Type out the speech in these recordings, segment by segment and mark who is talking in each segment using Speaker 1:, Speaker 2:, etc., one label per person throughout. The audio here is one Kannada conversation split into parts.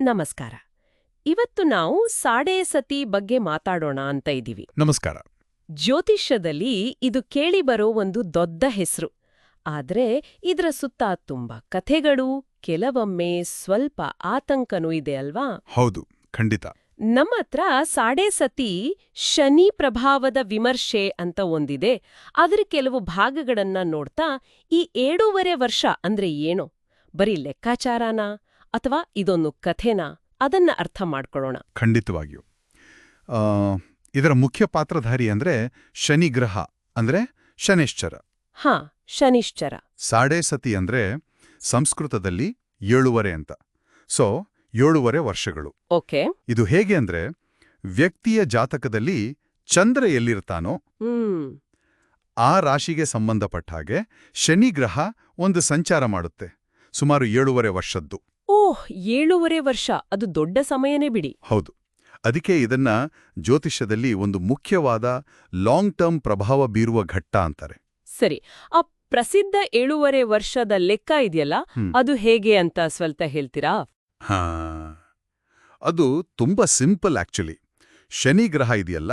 Speaker 1: ನಮಸ್ಕಾರ. ಇವತ್ತು ನಾವು ಸಾಡೆ ಸತಿ ಬಗ್ಗೆ ಮಾತಾಡೋಣ ಅಂತ ಇದ್ದೀವಿ.
Speaker 2: ನಮಸ್ಕಾರ.
Speaker 1: ಜ್ಯೋತಿಷ್ಯದಲ್ಲಿ ಇದು ಕೇಳಿಬರೋ ಒಂದು ದೊಡ್ಡ ಹೆಸರು. ಆದ್ರೆ ಇದರ ಸುತ್ತ ತುಂಬಾ ಕಥೆಗಳು ಕೆಲವೊಮ್ಮೆ ಸ್ವಲ್ಪ ಆತಂಕನೂ ಇದೆ ಅಲ್ವಾ?
Speaker 2: ಹೌದು ಖಂಡಿತ.
Speaker 1: ನಮ್ಮ ಹತ್ರ ಸಾಡೆ ಸತಿ ಶನಿ ಪ್ರಭಾವದ ವಿಮರ್ಶೆ ಅಂತ ಒಂದಿದೆ. ಅದರ ಕೆಲವು ಭಾಗಗಳನ್ನ ನೋಡ್ತಾ ಈ ಏಳೂವರೆ ವರ್ಷ ಅಂದ್ರೆ ಏನು? ಬರೀ ಲೆಕ್ಕಾಚಾರನ? ಅಥವಾ ಇದೊಂದು ಕಥೆನಾ? ಅದನ್ನ ಅರ್ಥ ಮಾಡ್ಕೊಳ್ಳೋಣ.
Speaker 2: ಖಂಡಿತವಾಗಿಯೂ. ಆ, ಇದರ ಮುಖ್ಯ ಪಾತ್ರಧಾರಿ ಅಂದ್ರೆ ಶನಿ ಗ್ರಹ ಅಂದ್ರೆ ಶನಿಶ್ಚರ.
Speaker 1: ಹಾ ಶನಿಶ್ಚರ.
Speaker 2: ಸಾಡೆ ಸತಿ ಅಂದ್ರೆ ಸಂಸ್ಕೃತದಲ್ಲಿ ಏಳುವರೆ ಅಂತ. ಸೊ ಏಳುವರೆ ವರ್ಷಗಳು.
Speaker 1: ಓಕೆ.
Speaker 2: ಇದು ಹೇಗೆ ಅಂದ್ರೆ ವ್ಯಕ್ತಿಯ ಜಾತಕದಲ್ಲಿ ಚಂದ್ರ ಎಲ್ಲಿರ್ತಾನೋ ಆ ರಾಶಿಗೆ ಸಂಬಂಧಪಟ್ಟ ಹಾಗೆ ಶನಿ ಗ್ರಹ ಒಂದು ಸಂಚಾರ ಮಾಡುತ್ತೆ ಸುಮಾರು ಏಳುವರೆ ವರ್ಷದ್ದು.
Speaker 1: ಓಹ್ ಏಳೂವರೆ ವರ್ಷ. ಅದು ದೊಡ್ಡ ಸಮಯನೇ ಬಿಡಿ.
Speaker 2: ಹೌದು. ಅದಕ್ಕೆ ಇದನ್ನ ಜ್ಯೋತಿಷ್ಯದಲ್ಲಿ ಒಂದು ಮುಖ್ಯವಾದ ಲಾಂಗ್ ಟರ್ಮ್ ಪ್ರಭಾವ ಬೀರುವ ಘಟ್ಟ ಅಂತಾರೆ.
Speaker 1: ಸರಿ. ಆ ಪ್ರಸಿದ್ಧ ಏಳೂವರೆ ವರ್ಷದ ಲೆಕ್ಕ ಇದೆಯಲ್ಲ ಅದು ಹೇಗೆ ಅಂತ ಸ್ವಲ್ಪ ಹೇಳ್ತೀರಾ?
Speaker 2: ಹಾ. ಅದು ತುಂಬಾ ಸಿಂಪಲ್ ಆಕ್ಚುಲಿ. ಶನಿ ಗ್ರಹ ಇದೆಯಲ್ಲ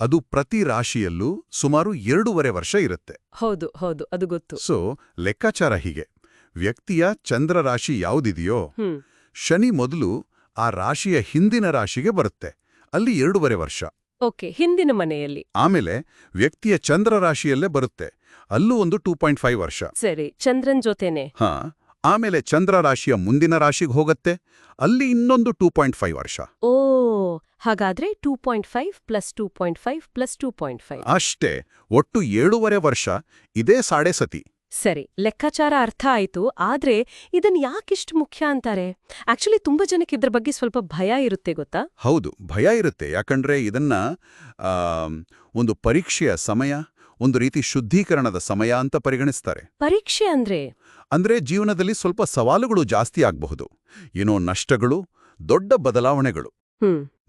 Speaker 2: ಅದು ಪ್ರತಿ ರಾಶಿಯಲ್ಲೂ ಸುಮಾರು ಎರಡೂವರೆ ವರ್ಷ ಇರುತ್ತೆ.
Speaker 1: ಹೌದು ಹೌದು. ಅದು ಗೊತ್ತು.
Speaker 2: ಸೊ ಲೆಕ್ಕಾಚಾರ ಹೀಗೆ. ವ್ಯಕ್ತಿಯ ಚಂದ್ರ ರಾಶಿ ಯಾವುದಿದೆಯೋ ಶನಿ ಮೊದಲು ಆ ರಾಶಿಯ ಹಿಂದಿನ ರಾಶಿಗೆ ಬರುತ್ತೆ. ಅಲ್ಲಿ ಎರಡೂವರೆ ವರ್ಷ.
Speaker 1: ಓಕೆ ಹಿಂದಿನ ಮನೆಯಲ್ಲಿ.
Speaker 2: ಆಮೇಲೆ ವ್ಯಕ್ತಿಯ ಚಂದ್ರ ರಾಶಿಯಲ್ಲೇ ಬರುತ್ತೆ. ಅಲ್ಲೂ ಒಂದು ಟೂ ಪಾಯಿಂಟ್ ಫೈವ್ ವರ್ಷ.
Speaker 1: ಸರಿ ಚಂದ್ರನ್ ಜೊತೆನೆ.
Speaker 2: ಹಾ ಆಮೇಲೆ ಚಂದ್ರ ರಾಶಿಯ ಮುಂದಿನ ರಾಶಿಗೆ ಹೋಗುತ್ತೆ. ಅಲ್ಲಿ ಇನ್ನೊಂದು ಟೂ ಪಾಯಿಂಟ್ ಫೈವ್ ವರ್ಷ.
Speaker 1: ಓ ಹಾಗಾದ್ರೆ two point five plus two point five plus two point five.
Speaker 2: ಅಷ್ಟೇ ಒಟ್ಟು ಏಳೂವರೆ ವರ್ಷ ಇದೇ ಸಾಡೆ ಸತಿ.
Speaker 1: ಸರಿ ಲೆಕ್ಕಾಚಾರ ಅರ್ಥ ಆಯ್ತು ಆದ್ರೆ ಇದನ್ ಯಾಕಿಷ್ಟು ಮುಖ್ಯ ಅಂತಾರೆ? ಆಕ್ಚುಲಿ ತುಂಬಾ ಜನಕ್ಕೆ ಇದ್ರ ಬಗ್ಗೆ ಸ್ವಲ್ಪ ಭಯ ಇರುತ್ತೆ ಗೊತ್ತಾ?
Speaker 2: ಹೌದು ಭಯ ಇರುತ್ತೆ. ಯಾಕಂದ್ರೆ ಇದನ್ನ ಒಂದು ಪರೀಕ್ಷೆಯ ಸಮಯ ಒಂದು ರೀತಿ ಶುದ್ಧೀಕರಣದ ಸಮಯ ಅಂತ ಪರಿಗಣಿಸ್ತಾರೆ.
Speaker 1: ಪರೀಕ್ಷೆ ಅಂದ್ರೆ?
Speaker 2: ಅಂದ್ರೆ ಜೀವನದಲ್ಲಿ ಸ್ವಲ್ಪ ಸವಾಲುಗಳು ಜಾಸ್ತಿ ಆಗಬಹುದು. ಏನೋ ನಷ್ಟಗಳು ದೊಡ್ಡ ಬದಲಾವಣೆಗಳು.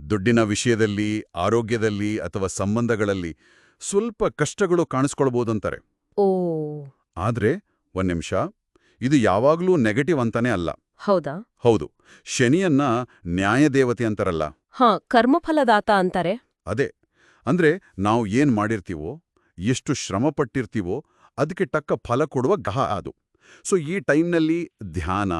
Speaker 2: ದುಡ್ಡಿನ ವಿಷಯದಲ್ಲಿ ಆರೋಗ್ಯದಲ್ಲಿ ಅಥವಾ ಸಂಬಂಧಗಳಲ್ಲಿ ಸ್ವಲ್ಪ ಕಷ್ಟಗಳು ಕಾಣಿಸ್ಕೊಳ್ಬೋದಂತಾರೆ.
Speaker 1: ಓ
Speaker 2: ಆದ್ರೆ ಒಂದ್ ನಿಮಿಷ ಇದು ಯಾವಾಗ್ಲೂ ನೆಗೆಟಿವ್ ಅಂತಾನೆ ಅಲ್ಲ.
Speaker 1: ಹೌದಾ?
Speaker 2: ಹೌದು ಶನಿಯನ್ನ ನ್ಯಾಯದೇವತೆ ಅಂತಾರಲ್ಲ.
Speaker 1: ಹಾ ಕರ್ಮಫಲದಾತ ಅಂತಾರೆ.
Speaker 2: ಅದೇ ಅಂದ್ರೆ ನಾವು ಏನ್ ಮಾಡಿರ್ತೀವೋ ಎಷ್ಟು ಶ್ರಮ ಪಟ್ಟಿರ್ತೀವೋ ಅದಕ್ಕೆ ತಕ್ಕ ಫಲ ಕೊಡುವ ಗಹ ಅದು. ಸೊ ಈ ಟೈಮ್ನಲ್ಲಿ ಧ್ಯಾನ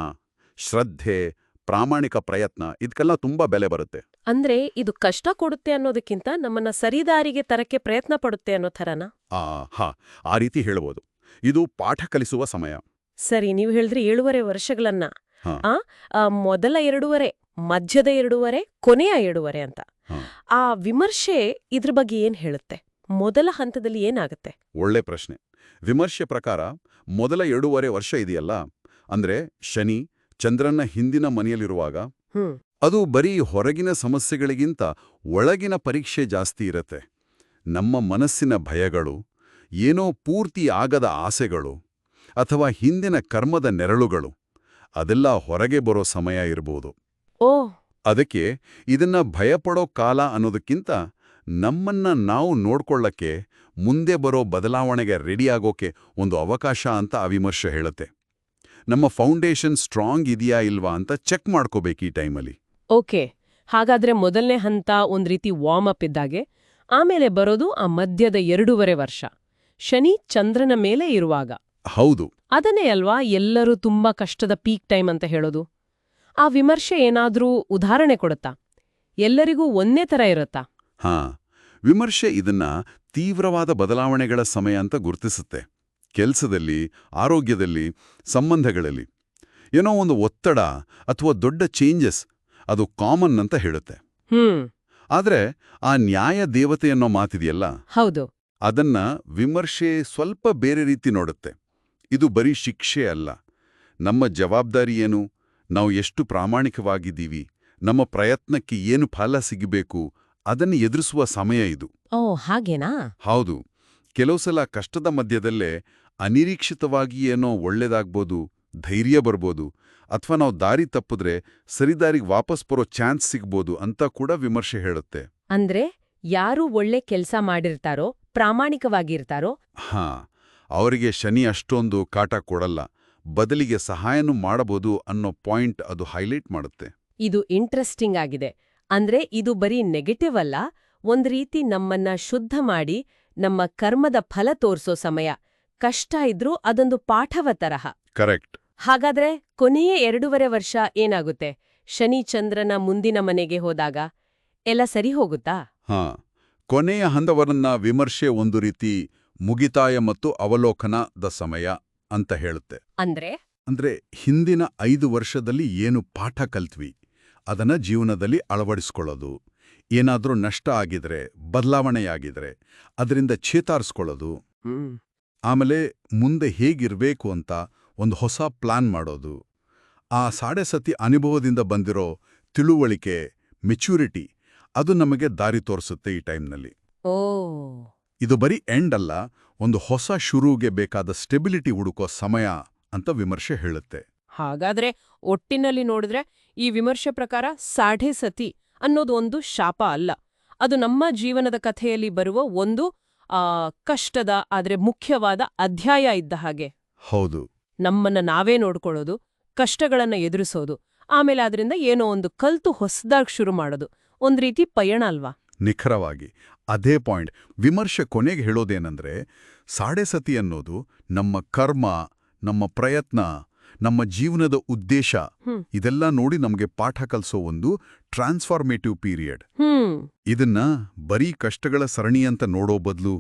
Speaker 2: ಶ್ರದ್ಧೆ ಪ್ರಾಮಾಣಿಕ ಪ್ರಯತ್ನ ಇದಕ್ಕೆಲ್ಲ ತುಂಬಾ ಬೆಲೆ ಬರುತ್ತೆ.
Speaker 1: ಅಂದ್ರೆ ಇದು ಕಷ್ಟ ಕೊಡುತ್ತೆ ಅನ್ನೋದಕ್ಕಿಂತ ನಮ್ಮನ್ನ ಸರಿದಾರಿಗೆ ತರಕ್ಕೆ ಪ್ರಯತ್ನ ಪಡುತ್ತೆ ಅನ್ನೋ ಥರನಾ?
Speaker 2: ಆ ಹಾ ಆ ರೀತಿ ಹೇಳ್ಬೋದು. ಇದು ಪಾಠ ಕಲಿಸುವ ಸಮಯ.
Speaker 1: ಸರಿ ನೀವು ಹೇಳಿದ್ರೆ ಏಳುವರೆ ವರ್ಷಗಳನ್ನ. ಮೊದಲ ಎರಡೂವರೆ ಮಧ್ಯದ ಎರಡೂವರೆ ಕೊನೆಯ ಎರಡೂವರೆ ಅಂತ. ಆ ವಿಮರ್ಶೆ ಇದ್ರ ಬಗ್ಗೆ ಏನ್ ಹೇಳುತ್ತೆ? ಮೊದಲ ಹಂತದಲ್ಲಿ ಏನಾಗುತ್ತೆ?
Speaker 2: ಒಳ್ಳೆ ಪ್ರಶ್ನೆ. ವಿಮರ್ಶೆ ಪ್ರಕಾರ ಮೊದಲ ಎರಡೂವರೆ ವರ್ಷ ಇದೆಯಲ್ಲ? ಅಂದ್ರೆ ಶನಿ ಚಂದ್ರನ ಹಿಂದಿನ ಮನೆಯಲ್ಲಿರುವಾಗ ಅದು ಬರೀ ಹೊರಗಿನ ಸಮಸ್ಯೆಗಳಿಗಿಂತ ಒಳಗಿನ ಪರೀಕ್ಷೆ ಜಾಸ್ತಿ ಇರತ್ತೆ. ನಮ್ಮ ಮನಸ್ಸಿನ ಭಯಗಳು ಏನೋ ಪೂರ್ತಿ ಆಗದ ಆಸೆಗಳು ಅಥವಾ ಹಿಂದಿನ ಕರ್ಮದ ನೆರಳುಗಳು ಅದೆಲ್ಲ ಹೊರಗೆ ಬರೋ ಸಮಯ ಇರಬಹುದು
Speaker 1: ಓ!
Speaker 2: ಅದಕ್ಕೆ ಇದನ್ನ ಭಯಪಡೋ ಕಾಲ ಅನ್ನೋದಕ್ಕಿಂತ ನಮ್ಮನ್ನ ನಾವು ನೋಡ್ಕೊಳ್ಳಕ್ಕೆ ಮುಂದೆ ಬರೋ ಬದಲಾವಣೆಗೆ ರೆಡಿಯಾಗೋಕೆ ಒಂದು ಅವಕಾಶ ಅಂತ ಅವಿಮರ್ಶೆ ವಿಮರ್ಶೆ ಹೇಳುತ್ತೆ. ನಮ್ಮ ಫೌಂಡೇಶನ್ ಸ್ಟ್ರಾಂಗ್ ಇದೆಯಾ ಇಲ್ವಾ ಅಂತ ಚೆಕ್ ಮಾಡ್ಕೋಬೇಕು ಈ ಟೈಮಲ್ಲಿ
Speaker 1: ಓಕೆ ಹಾಗಾದ್ರೆ ಮೊದಲನೇ ಹಂತ ಒಂದು ರೀತಿ ವಾರ್ಮ್ ಅಪ್ ಇದ್ದಾಗೆ ಆಮೇಲೆ ಬರೋದು ಆ ಮಧ್ಯದ ಎರಡೂವರೆ ವರ್ಷ. ಶನಿ ಚಂದ್ರನ ಮೇಲೆ ಇರುವಾಗ.
Speaker 2: ಹೌದು.
Speaker 1: ಅದನ್ನೇ ಅಲ್ವಾ ಎಲ್ಲರೂ ತುಂಬಾ ಕಷ್ಟದ ಪೀಕ್ ಟೈಮ್ ಅಂತ ಹೇಳೋದು? ಆ ವಿಮರ್ಶೆ ಏನಾದ್ರೂ ಉದಾಹರಣೆ ಕೊಡುತ್ತಾ? ಎಲ್ಲರಿಗೂ ಒಂದೇ ತರ ಇರುತ್ತಾ?
Speaker 2: ಹಾ ವಿಮರ್ಶೆ ಇದನ್ನ ತೀವ್ರವಾದ ಬದಲಾವಣೆಗಳ ಸಮಯ ಅಂತ ಗುರುತಿಸುತ್ತೆ. ಕೆಲಸದಲ್ಲಿ ಆರೋಗ್ಯದಲ್ಲಿ ಸಂಬಂಧಗಳಲ್ಲಿ. ಏನೋ ಒಂದು ಒತ್ತಡ ಅಥವಾ ದೊಡ್ಡ ಚೇಂಜಸ್ ಅದು ಕಾಮನ್ ಅಂತ ಹೇಳುತ್ತೆ.
Speaker 1: ಹ್ಮ್.
Speaker 2: ಆದ್ರೆ ಆ ನ್ಯಾಯ ದೇವತೆ ಅನ್ನೋ ಮಾತಿದೆಯಲ್ಲ?
Speaker 1: ಹೌದು.
Speaker 2: ಅದನ್ನ ವಿಮರ್ಶೆ ಸ್ವಲ್ಪ ಬೇರೆ ರೀತಿ ನೋಡುತ್ತೆ. ಇದು ಬರೀ ಶಿಕ್ಷೆ ಅಲ್ಲ. ನಮ್ಮ ಜವಾಬ್ದಾರಿ ಏನು? ನಾವು ಎಷ್ಟು ಪ್ರಾಮಾಣಿಕವಾಗಿದ್ದೀವಿ? ನಮ್ಮ ಪ್ರಯತ್ನಕ್ಕೆ ಏನು ಫಲ ಸಿಗಬೇಕು? ಅದನ್ನು ಎದುರಿಸುವ ಸಮಯ ಇದು.
Speaker 1: ಓ ಹಾಗೇನಾ?
Speaker 2: ಹೌದು. ಕೆಲವು ಸಲ ಕಷ್ಟದ ಮಧ್ಯದಲ್ಲೇ ಅನಿರೀಕ್ಷಿತವಾಗಿ ಏನೋ ಒಳ್ಳೇದಾಗ್ಬೋದು ಧೈರ್ಯ ಬರ್ಬೋದು ಅಥವಾ ನಾವು ದಾರಿ ತಪ್ಪಿದ್ರೆ ಸರಿದಾರಿಗೆ ವಾಪಸ್ ಬರೋ ಚಾನ್ಸ್ ಸಿಗ್ಬೋದು ಅಂತ ಕೂಡ ವಿಮರ್ಶೆ ಹೇಳುತ್ತೆ.
Speaker 1: ಅಂದ್ರೆ ಯಾರು ಒಳ್ಳೆ ಕೆಲಸ ಮಾಡಿರ್ತಾರೋ ಪ್ರಾಮಾಣಿಕವಾಗಿರ್ತಾರೋ?
Speaker 2: ಹಾ ಅವರಿಗೆ ಶನಿ ಅಷ್ಟೊಂದು ಕಾಟ ಕೊಡಲ್ಲ. ಬದಲಿಗೆ ಸಹಾಯನೂ ಮಾಡಬಹುದು ಅನ್ನೋ ಪಾಯಿಂಟ್ ಅದು ಹೈಲೈಟ್ ಮಾಡುತ್ತೆ.
Speaker 1: ಇದು ಇಂಟ್ರೆಸ್ಟಿಂಗ್ ಆಗಿದೆ. ಅಂದ್ರೆ ಇದು ಬರೀ ನೆಗೆಟಿವ್ ಅಲ್ಲ ಒಂದ್ ರೀತಿ ನಮ್ಮನ್ನ ಶುದ್ಧ ಮಾಡಿ ನಮ್ಮ ಕರ್ಮದ ಫಲ ತೋರ್ಸೋ ಸಮಯ. ಕಷ್ಟ ಇದ್ರೂ ಅದೊಂದು ಪಾಠವ ತರಹ.
Speaker 2: ಕರೆಕ್ಟ್.
Speaker 1: ಹಾಗಾದ್ರೆ ಕೊನೆಯ ಎರಡೂವರೆ ವರ್ಷ ಏನಾಗುತ್ತೆ? ಶನಿ ಚಂದ್ರನ ಮುಂದಿನ ಮನೆಗೆ ಹೋದಾಗ ಎಲ್ಲ ಸರಿ ಹೋಗುತ್ತಾ?
Speaker 2: ಹಾ. ಕೊನೆಯ ಹಂತವರನ್ನ ವಿಮರ್ಶೆ ಒಂದು ರೀತಿ ಮುಗಿತಾಯ ಮತ್ತು ಅವಲೋಕನದ ಸಮಯ ಅಂತ ಹೇಳುತ್ತೆ.
Speaker 1: ಅಂದ್ರೆ?
Speaker 2: ಅಂದ್ರೆ ಹಿಂದಿನ ಐದು ವರ್ಷದಲ್ಲಿ ಏನು ಪಾಠ ಕಲ್ತ್ವಿ ಅದನ್ನ ಜೀವನದಲ್ಲಿ ಅಳವಡಿಸ್ಕೊಳ್ಳೋದು ಏನಾದರೂ ನಷ್ಟ ಆಗಿದ್ರೆ ಬದಲಾವಣೆಯಾಗಿದ್ರೆ ಅದರಿಂದ ಚೇತಾರಿಸ್ಕೊಳ್ಳೋದು ಆಮೇಲೆ ಮುಂದೆ ಹೇಗಿರಬೇಕು ಅಂತ ಒಂದು ಹೊಸ ಪ್ಲಾನ್ ಮಾಡೋದು ಆ ಸಾಡೆ ಸತಿ ಅನುಭವದಿಂದ ಬಂದಿರೋ ತಿಳುವಳಿಕೆ ಮೆಚ್ಯೂರಿಟಿ ಅದು ನಮಗೆ ದಾರಿ ತೋರಿಸುತ್ತೆ ಈ ಟೈಮ್ನಲ್ಲಿ.
Speaker 1: ಓ.
Speaker 2: ಇದು ಬರೀ ಎಂಡ್ ಅಲ್ಲ ಒಂದು ಹೊಸ ಶುರುಗೆ ಬೇಕಾದ ಸ್ಟೆಬಿಲಿಟಿ ಹುಡುಕೋ ಸಮಯ ಅಂತ ವಿಮರ್ಶೆ ಹೇಳುತ್ತೆ.
Speaker 1: ಹಾಗಾದ್ರೆ ಒಟ್ಟಿನಲ್ಲಿ ನೋಡಿದ್ರೆ ಈ ವಿಮರ್ಶೆ ಪ್ರಕಾರ ಸಾಢೆ ಸತಿ ಅನ್ನೋದು ಒಂದು ಶಾಪ ಅಲ್ಲ. ಅದು ನಮ್ಮ ಜೀವನದ ಕಥೆಯಲ್ಲಿ ಬರುವ ಒಂದು ಕಷ್ಟದ ಆದರೆ ಮುಖ್ಯವಾದ ಅಧ್ಯಾಯ ಇದ್ದ ಹಾಗೆ.
Speaker 2: ಹೌದು.
Speaker 1: ನಮ್ಮನ್ನ ನಾವೇ ನೋಡ್ಕೊಳ್ಳೋದು ಕಷ್ಟಗಳನ್ನ ಎದುರಿಸೋದು ಆಮೇಲೆ ಅದರಿಂದ ಏನೋ ಒಂದು ಕಲ್ತು ಹೊಸದಾಗಿ ಶುರು ಮಾಡೋದು. ಒಂದ್ ರೀತಿ ಪಯಣ ಅಲ್ವಾ?
Speaker 2: ನಿಖರವಾಗಿ. ಅದೇ ಪಾಯಿಂಟ್ ವಿಮರ್ಶೆ ಕೊನೆಗೆ ಹೇಳೋದೇನೆಂದರೆ ಸಾಡೆ ಸತಿ ಅನ್ನೋದು ನಮ್ಮ ಕರ್ಮ ನಮ್ಮ ಪ್ರಯತ್ನ ನಮ್ಮ ಜೀವನದ ಉದ್ದೇಶ ಇದೆಲ್ಲ ನೋಡಿ ನಮಗೆ ಪಾಠ ಕಲಿಸೋ ಒಂದು ಟ್ರಾನ್ಸ್ಫಾರ್ಮೇಟಿವ್ ಪೀರಿಯಡ್. ಇದನ್ನ ಬರೀ ಕಷ್ಟಗಳ ಸರಣಿ ಅಂತ ನೋಡೋ ಬದಲು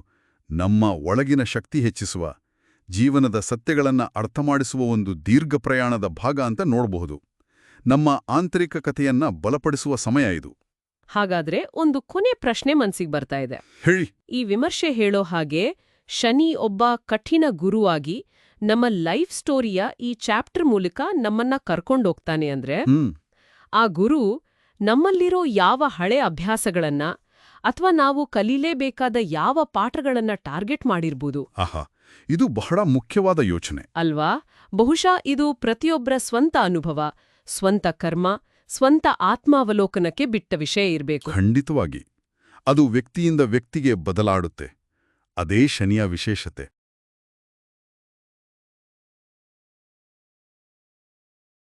Speaker 2: ನಮ್ಮ ಒಳಗಿನ ಶಕ್ತಿ ಹೆಚ್ಚಿಸುವ ಜೀವನದ ಸತ್ಯಗಳನ್ನ ಅರ್ಥಮಾಡಿಸುವ ಒಂದು ದೀರ್ಘ ಪ್ರಯಾಣದ ಭಾಗ ಅಂತ ನೋಡಬಹುದು. ನಮ್ಮ ಆಂತರಿಕ ಕಥೆಯನ್ನ ಬಲಪಡಿಸುವ ಸಮಯ ಇದು.
Speaker 1: ಹಾಗಾದ್ರೆ ಒಂದು ಕೊನೆ ಪ್ರಶ್ನೆ ಮನ್ಸಿಗೆ ಬರ್ತಾ ಇದೆ. ಈ ವಿಮರ್ಶೆ ಹೇಳೋ ಹಾಗೆ ಶನಿ ಒಬ್ಬ ಕಠಿಣ ಗುರುವಾಗಿ ನಮ್ಮ ಲೈಫ್ ಸ್ಟೋರಿಯ ಈ ಚಾಪ್ಟರ್ ಮೂಲಕ ನಮ್ಮನ್ನ ಕರ್ಕೊಂಡೋಗ್ತಾನೆ ಅಂದ್ರೆ ಆ ಗುರು ನಮ್ಮಲ್ಲಿರೋ ಯಾವ ಹಳೆ ಅಭ್ಯಾಸಗಳನ್ನ ಅಥವಾ ನಾವು ಕಲೀಲೇಬೇಕಾದ ಯಾವ ಪಾಠಗಳನ್ನ ಟಾರ್ಗೆಟ್ ಮಾಡಿರ್ಬೋದು?
Speaker 2: ಇದು ಬಹಳ ಮುಖ್ಯವಾದ ಯೋಚನೆ.
Speaker 1: ಅಲ್ವಾ? ಬಹುಶಃ ಇದು ಪ್ರತಿಯೊಬ್ಬರ ಸ್ವಂತ ಅನುಭವ ಸ್ವಂತ ಕರ್ಮ ಸ್ವಂತ ಆತ್ಮಾವಲೋಕನಕ್ಕೆ ಬಿಟ್ಟ ವಿಷಯ ಇರಬೇಕು.
Speaker 2: ಖಂಡಿತವಾಗಿ. ಅದು ವ್ಯಕ್ತಿಯಿಂದ ವ್ಯಕ್ತಿಗೆ ಬದಲಾಡುತ್ತೆ. ಅದೇ ಶನಿಯ ವಿಶೇಷತೆ.